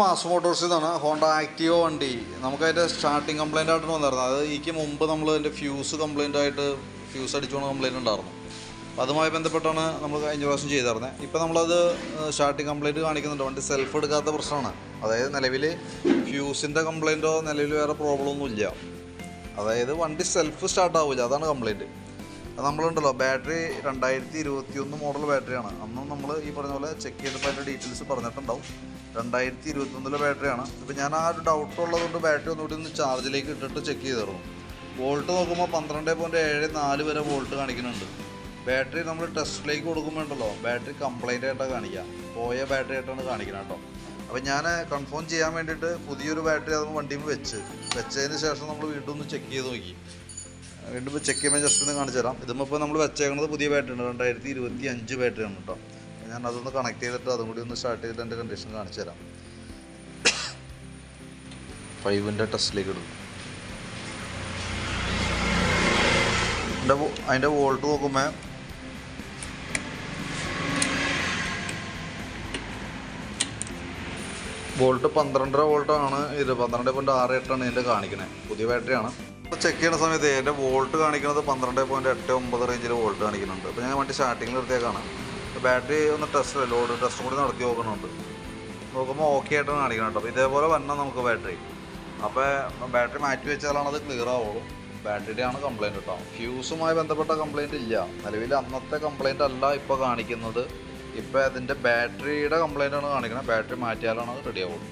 Mass Motors നിന്നാണ് Honda Activa വണ്ടി. നമുക്ക് അതിന്റെ സ്റ്റാർട്ടിങ് കംപ്ലൈന്റ് ആയിട്ട് വന്നിരുന്നത്. അത് ഈക്ക് മുമ്പ് നമ്മൾ അതിന്റെ ഫ്യൂസ് കംപ്ലൈന്റ് ആയിട്ട് ഫ്യൂസ് അടിച്ചുകൊണ്ട് കംപ്ലൈന്റ് ഉണ്ടായിരുന്നു. അപ്പോൾ അതുമായി ബന്ധപ്പെട്ടാണ് നമ്മൾ കഴിഞ്ഞ പ്രാവശ്യം ചെയ്തിരുന്നത് ഇപ്പോൾ നമ്മളത് സ്റ്റാർട്ടിങ് കംപ്ലൈന്റ് കാണിക്കുന്നുണ്ട്. വണ്ടി സെൽഫ് എടുക്കാത്ത പ്രശ്നമാണ്. അതായത് നിലവിൽ ഫ്യൂസിന്റെ കംപ്ലൈന്റോ നിലവിൽ വേറെ പ്രോബ്ലം ഒന്നുമില്ല അതായത് വണ്ടി സെൽഫ് സ്റ്റാർട്ട് ആവില്ല അതാണ് കംപ്ലൈന്റ് നമ്മളുണ്ടല്ലോ. ബാറ്ററി രണ്ടായിരത്തി ഇരുപത്തി ഒന്ന് മോഡൽ ബാറ്ററിയാണ് അന്നും നമ്മൾ ഈ പറഞ്ഞ പോലെ ചെക്ക് ചെയ്തപ്പോൾ അതിന്റെ ഡീറ്റെയിൽസ് പറഞ്ഞിട്ടുണ്ടാവും. രണ്ടായിരത്തി ഇരുപത്തി ഒന്നിലെ ബാറ്ററിയാണ് ഇപ്പോൾ ഞാൻ ആ ഒരു ഡൗട്ട് ഉള്ളതുകൊണ്ട് ബാറ്ററി ഒന്നുകൂടി ഒന്ന് ചാർജിലേക്ക് ഇട്ടിട്ട് ചെക്ക് ചെയ്തിരുന്നു വോൾട്ട് നോക്കുമ്പോൾ പന്ത്രണ്ട് പോയിന്റ് ഏഴ് നാല് വരെ വോൾട്ട് കാണിക്കുന്നുണ്ട്. ബാറ്ററി നമ്മൾ ടെസ്റ്റിലേക്ക് കൊടുക്കുമ്പോൾ ഉണ്ടല്ലോ ബാറ്ററി കംപ്ലൈന്റ് ആയിട്ടാണ് കാണിക്കുക പോയ ബാറ്ററി ആയിട്ടാണ് കാണിക്കുന്നത് കേട്ടോ. അപ്പോൾ ഞാൻ കൺഫേം ചെയ്യാൻ വേണ്ടിയിട്ട് പുതിയൊരു ബാറ്ററി അത് വണ്ടിയിൽ വെച്ച്. വെച്ചതിന് ശേഷം നമ്മൾ വീണ്ടും ഒന്ന് ചെക്ക് ചെയ്ത് നോക്കി. വീണ്ടും ചെക്ക് ചെയ്യുമ്പോൾ ജസ്റ്റ് ഒന്ന് കാണിച്ചു തരാം. ഇതുമ്പോൾ നമ്മൾ വെച്ചേക്കുന്നത് പുതിയ ബാറ്ററി ഉണ്ട്. രണ്ടായിരത്തി ഇരുപത്തി അഞ്ച് ബാറ്ററി ആണ് കേട്ടോ ഞാൻ അതൊന്ന് കണക്ട് ചെയ്തിട്ട് അതും കൂടി ഒന്ന് സ്റ്റാർട്ട് ചെയ്തിട്ട് എന്റെ കണ്ടീഷൻ കാണിച്ചു തരാം. ഫൈവിന്റെ ടെസ്റ്റിലേക്ക് ഇടും. എന്റെ അതിന്റെ വോൾട്ട് നോക്കുമ്പോൾ വോൾട്ട് പന്ത്രണ്ടര വോൾട്ടാണ് ഇത് പന്ത്രണ്ട് പോയിന്റ് ആറ് എട്ടാണ് ഇതിന്റെ കാണിക്കണേ. പുതിയ ബാറ്ററിയാണ് ചെക്ക് ചെയ്യുന്ന സമയത്ത് എന്റെ വോൾട്ട് കാണിക്കുന്നത് പന്ത്രണ്ട് പോയിന്റ് എട്ട് ഒമ്പത് റേഞ്ചിൽ വോൾട്ട് കാണിക്കുന്നുണ്ട്. അപ്പോൾ ഞാൻ വണ്ടി സ്റ്റാർട്ടിങ്ങിൽ എടുത്തേക്കാണ് ബാറ്ററി ഒന്ന് ടെസ്റ്റ് ലോഡ് ടെസ്റ്റ് കൂടി നടത്തി നോക്കുന്നുണ്ട്. നോക്കുമ്പോൾ ഓക്കെ ആയിട്ടാണ് കാണിക്കണം കേട്ടോ. അപ്പോൾ ഇതേപോലെ വരണം നമുക്ക് ബാറ്ററി അപ്പോൾ ബാറ്ററി മാറ്റി വെച്ചാലാണ് അത് ക്ലിയർ ആവുള്ളൂ. ബാറ്ററിയുടെ ആണ് കംപ്ലൈന്റ് കേട്ടോ. ഫ്യൂസുമായി ബന്ധപ്പെട്ട കംപ്ലൈന്റ് ഇല്ല. നിലവിൽ അന്നത്തെ കംപ്ലൈന്റ് അല്ല ഇപ്പോൾ കാണിക്കുന്നത്. ഇപ്പോൾ അതിന്റെ ബാറ്ററിയുടെ കംപ്ലൈന്റ് ആണ് കാണിക്കുന്നത് ബാറ്ററി മാറ്റിയാലാണ് അത് റെഡി ആവുള്ളൂ.